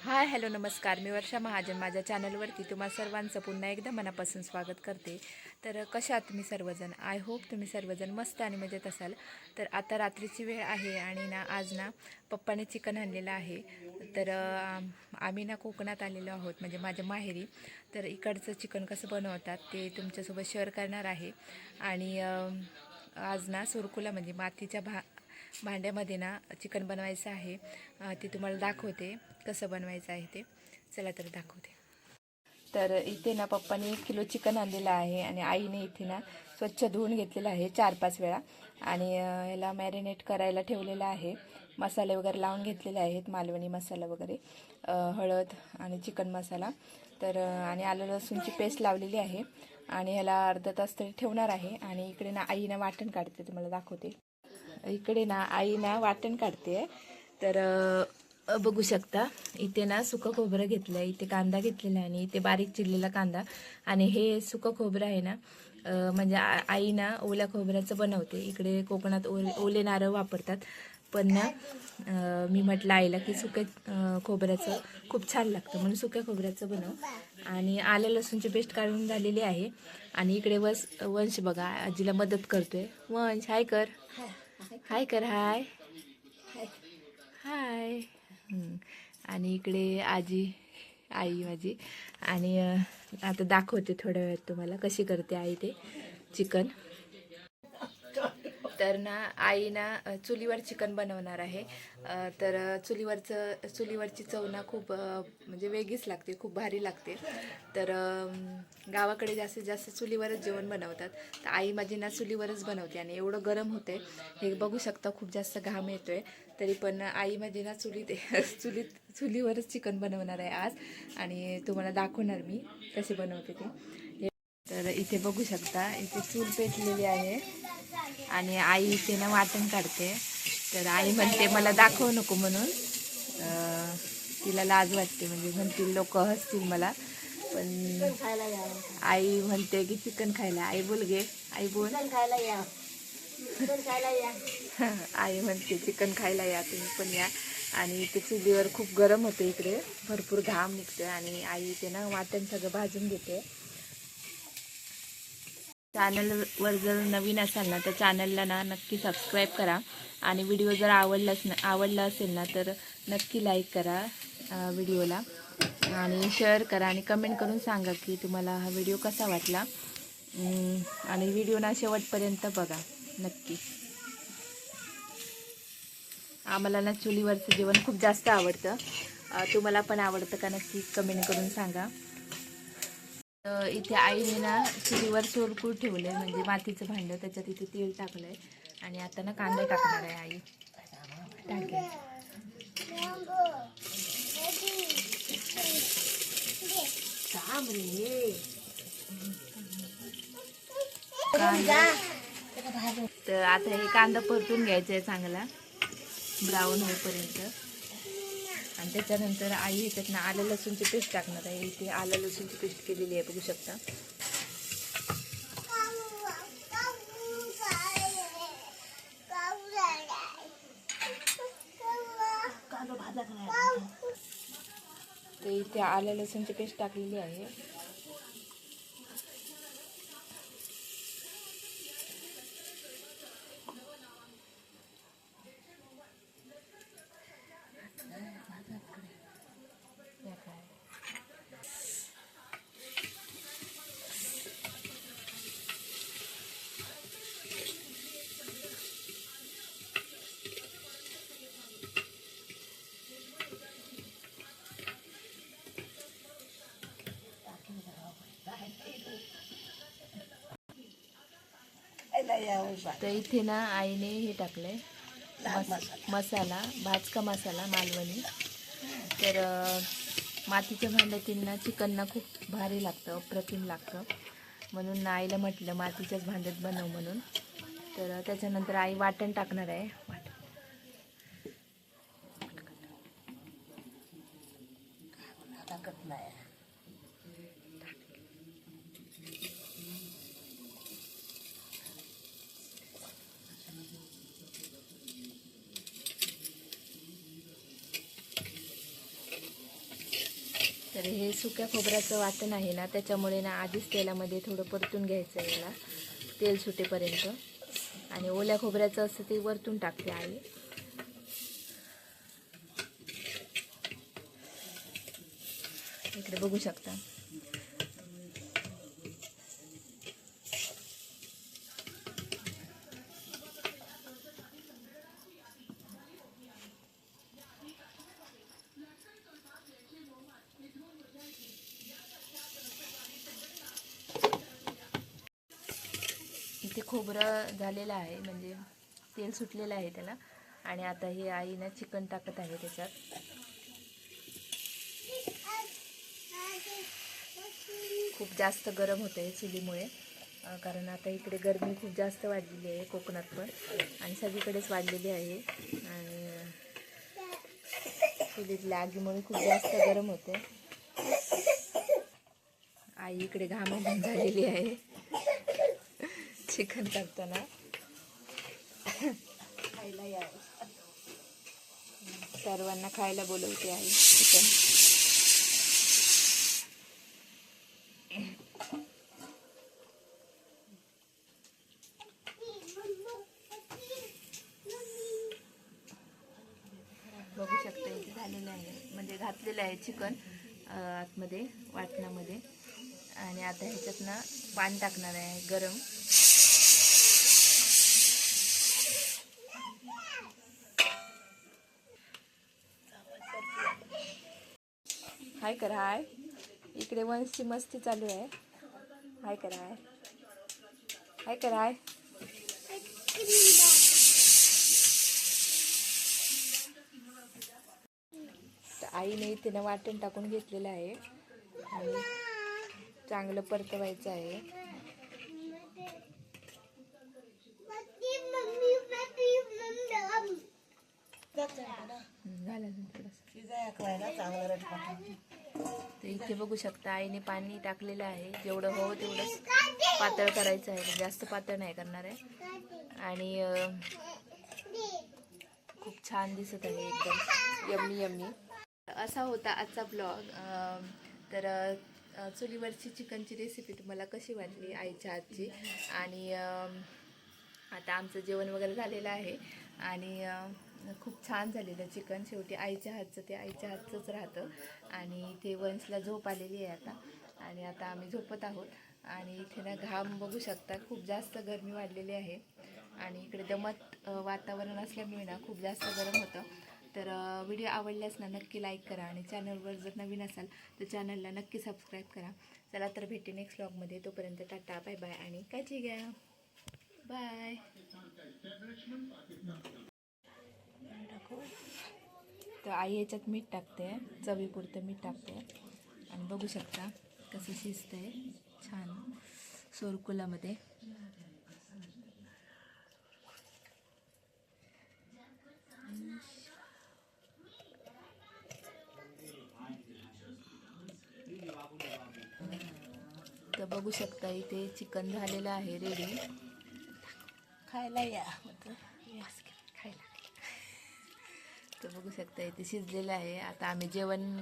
Hi hello नमस्कार. मी वर्षा महाजन. माझ्या चॅनलवरती तुम्हा सर्वांचं पुन्हा एकदा मनापासून स्वागत करते. तर कशा तुम्ही सर्वजण? आय होप तुम्ही सर्वजण मस्त आणि मजेत असाल. तर आता रात्रीची वेळ आहे आणि ना आज ना पप्पाने चिकन आणलेलं आहे. तर आम्ही ना कोकणात आलेलो आहोत म्हणजे माझ्या माहेरी. तर इकडचं चिकन कसं बनवतात ते तुमच्यासोबत शेअर करणार आहे. आणि आज ना सुरकुला म्हणजे मातीच्या भा भांड्यामध्ये ना चिकन बनवायचं आहे. ते तुम्हाला दाखवते कसं बनवायचं आहे ते. चला तर दाखवते. तर इथे ना पप्पाने एक किलो चिकन आणलेलं आहे आणि आईने इथे ना स्वच्छ धुवून घेतलेलं आहे चार पाच वेळा. आणि ह्याला मॅरिनेट करायला ठेवलेलं आहे. मसाले वगैरे लावून घेतलेले आहेत मालवणी मसाला वगैरे हळद आणि चिकन मसाला. तर आणि आलं लसूणची पेस्ट लावलेली आहे. आणि ह्याला अर्धा तास तरी ठेवणार आहे. आणि इकडे ना आईनं वाटण काढते तुम्हाला दाखवते. इकडे ना आई ना वाटण काढते. तर बघू शकता इथे ना सुकं खोबरं घेतलं आहे इथे कांदा घेतलेला आहे आणि इथे बारीक चिरलेला कांदा. आणि हे सुकं खोबरं आहे ना म्हणजे आ- आई ना ओल्या खोबऱ्याचं बनवते. इकडे कोकणात ओले ओले नारळ वापरतात. पण ना मी म्हटलं आईला की सुक्या खोबऱ्याचं खूप छान लागतं म्हणून सुक्या खोबऱ्याचं बनव. आणि आलं लसूणची पेस्ट काढून झालेली आहे. आणि इकडे वस वंश बघा आजीला मदत करतोय. वंश हाय कर. हाय कर हाय. हाय. आणि इकडे आजी आई माझी. आणि आता दाखवते थोड्या वेळात तुम्हाला कशी करते आई ते. चिकन. तर ना आई ना चुलीवर चिकन बनवणार आहे. तर चुलीवरचं चुलीवरची चव ना खूप म्हणजे वेगळीच लागते खूप भारी लागते. तर गावाकडे जास्तीत जास्त चुलीवरच जेवण बनवतात. तर आई माझी ना चुलीवरच बनवते आणि एवढं गरम होते हे बघू शकता खूप जास्त घाम येतोय. तरी पण आई माझी ना चुलीत चुलीत चुलीवरच चिकन बनवणार आहे आज. आणि तुम्हाला दाखवणार मी कसे बनवते ते. हे तर इथे बघू शकता इथे चूल पेटलेली आहे. आणि आई इथे ना वाटण काढते. तर आई म्हणते मला दाखवू नको म्हणून. तिला लाज वाटते म्हणजे म्हणतील लोक हसतील मला. पण आई म्हणते की चिकन खायला आई बोल गे. आई बोल. चिकन खायला या. आई म्हणते चिकन खायला या तुम्ही पण या. आणि ते चुलीवर खूप गरम होते इकडे. भरपूर घाम निघतोय आणि आई ते ना वाटण सगळं भाजून घेते. चॅनलवर जर नवीन असाल ना तर चॅनलला ना नक्की सबस्क्राईब करा. आणि व्हिडिओ जर आवडलाच ना आवडला असेल ना तर नक्की लाईक करा व्हिडिओला. आणि शेअर करा आणि कमेंट करून सांगा की तुम्हाला हा व्हिडिओ कसा वाटला. आणि व्हिडिओ ना शेवटपर्यंत बघा नक्की. आम्हाला ना चुलीवरचं जेवण खूप जास्त आवडतं. तुम्हाला पण आवडतं का नक्की कमेंट करून सांगा. तर इथे आईने ना चुलीवर सोलकूळ ठेवलंय म्हणजे मातीचं भांडं त्याच्यात इथे तेल टाकलंय. आणि आता ना कांदा टाकणार आहे आई. टाकेल रे कांदा तर आता हे कांदा परतून घ्यायचा आहे चांगला. ब्राऊन होईपर्यंत. आणि त्याच्यानंतर आई ह्याच्यातनं आलं लसूणची पेस्ट टाकणार आहे. इथे आलं लसूणची पेस्ट केलेली आहे बघू शकता. तर इथे आलं लसूणची पेस्ट टाकलेली आहे. तर इथे ना आईने हे टाकलंय. मस- मसाला. भाजका मसाला मालवणी. तर मातीच्या भांड्यातील ना चिकन ना खूप भारी लागतं अप्रतिम लागतं. म्हणून आईला म्हटलं मातीच्याच भांड्यात बनव म्हणून. तर त्याच्यानंतर आई वाटण टाकणार आहे. वाटण. टाकत नाही तर हे सुक्या खोबऱ्याचं वाटण आहे ना त्याच्यामुळे ना आधीच तेलामध्ये थोडं परतून घ्यायचं आहे याला. तेल सुटेपर्यंत. आणि ओल्या खोबऱ्याचं असं ते वरतून टाकते आई. इकडे बघू शकता. इथे खोबरं झालेलं आहे म्हणजे तेल सुटलेलं आहे त्याला. आणि आता हे आईनं चिकन टाकत आहे त्याच्यात. खूप जास्त गरम होतं आहे चुलीमुळे कारण आता इकडे गरमी खूप जास्त वाढलेली आहे कोकणात पण. आणि सगळीकडेच वाढलेली आहे. आणि चुलीतल्या आगीमुळे खूप जास्त गरम होते आई इकडे घामाघूम झालेली आहे. चिकन करताना खायला सर्वांना खायला बोलवते आई चिकन. बघू शकता इथे झालेलं आहे. म्हणजे घातलेलं आहे चिकन आतमध्ये वाटणामध्ये. आणि आता ह्याच्यात ना पाणी टाकणार आहे गरम. हाय कर हाय. इकडे वंशची मस्ती चालू आहे. हाय कर हाय. हाय कर हाय. आईने इथे ना वाटण टाकून घेतलेलं आहे. आणि चांगलं परतवायचं आहे. हं, तर इथे बघू शकता आईने पाणी टाकलेलं आहे. जेवढं हो हवं तेवढं पातळ करायचं आहे. जास्त पातळ नाही करणार आहे. आणि खूप छान दिसत आहे एकदम. Yummy yummy. असा होता आजचा ब्लॉग. तर चुलीवरची चिकनची रेसिपी तुम्हाला कशी वाटली आईच्या आजची आणि आता आमचं जेवण वगैरे झालेलं आहे. आणि खूप छान झालेलं चिकन. शेवटी आईच्या हातचं ते आईच्या हातचंच राहतं. आणि इथे वंशला झोप आलेली आहे आता. आणि आता आम्ही झोपत आहोत. आणि इथे ना घाम बघू शकता खूप जास्त गरमी वाढलेली आहे. आणि इकडे दमत वातावरण असल्यामुळे ना खूप जास्त गरम होतं. तर व्हिडिओ आवडल्यास ना नक्की लाईक करा आणि चॅनलवर जर नवीन असाल तर चॅनलला नक्की सबस्क्राईब करा. चला तर भेटे नेक्स्ट ब्लॉगमध्ये तोपर्यंत टाटा बाय बाय. आणि काळजी घ्या. बाय. तर आई याच्यात मीठ टाकते. चवीपुरतं मीठ टाकते. आणि बघू शकता कसं शिजतंय छान. सोरकुलामध्ये. तर बघू शकता इथे चिकन झालेलं आहे रेडी. खायला या. खायला तर बघू शकता इथे शिजलेलं आहे. आता आम्ही जेवण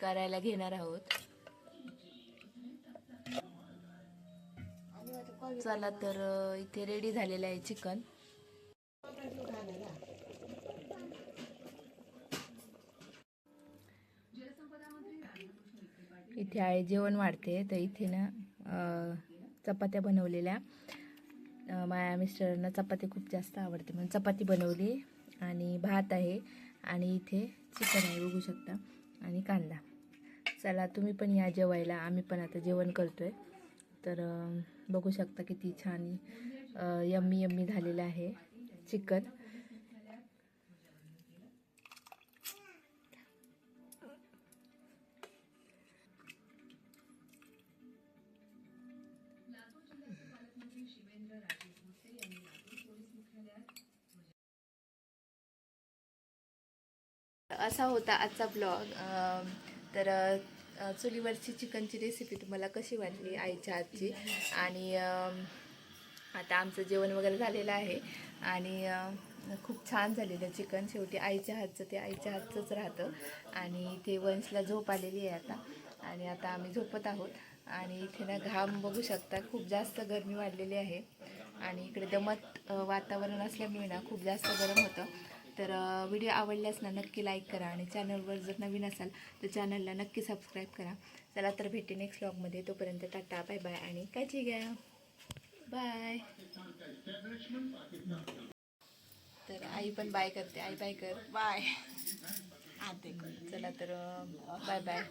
करायला घेणार आहोत. चला तर इथे रेडी झालेलं आहे चिकन इथे आहे जेवण वाढते तर इथे ना चपात्या बनवलेल्या. माझ्या मिस्टरांना चपाती खूप जास्त आवडते म्हणून चपाती बनवली. आणि भात आहे आणि इथे चिकन आहे बघू शकता. आणि कांदा. चला तुम्ही पण या जेवायला. आम्ही पण आता जेवण करतोय. तर बघू शकता किती छान यम्मी यम्मी झालेलं आहे चिकन. असा होता आजचा ब्लॉग. तर चुलीवरची चिकनची रेसिपी तुम्हाला कशी वाटली आईच्या हातची? आणि आता आमचं जेवण वगैरे झालेलं आहे. आणि खूप छान झालेलं चिकन. शेवटी आईच्या हातचं ते आईच्या हातचंच राहतं. आणि इथे वंशला झोप आलेली आहे आता. आणि आता आम्ही झोपत आहोत. आणि इथे ना घाम बघू शकता खूप जास्त गरमी वाढलेली आहे. आणि इकडे दमट वातावरण असल्यामुळे ना खूप जास्त गरम होतं. तर व्हिडिओ आवडल्यास ना नक्की लाईक करा आणि चॅनलवर जर नवीन असाल तर चॅनलला नक्की सबस्क्राईब करा. चला तर भेटे नेक्स्ट व्लॉगमध्ये तोपर्यंत टाटा बाय बाय आणि काळजी घ्या. बाय तर आई पण बाय करते. आई बाय कर. बाय आते चला तर बाय बाय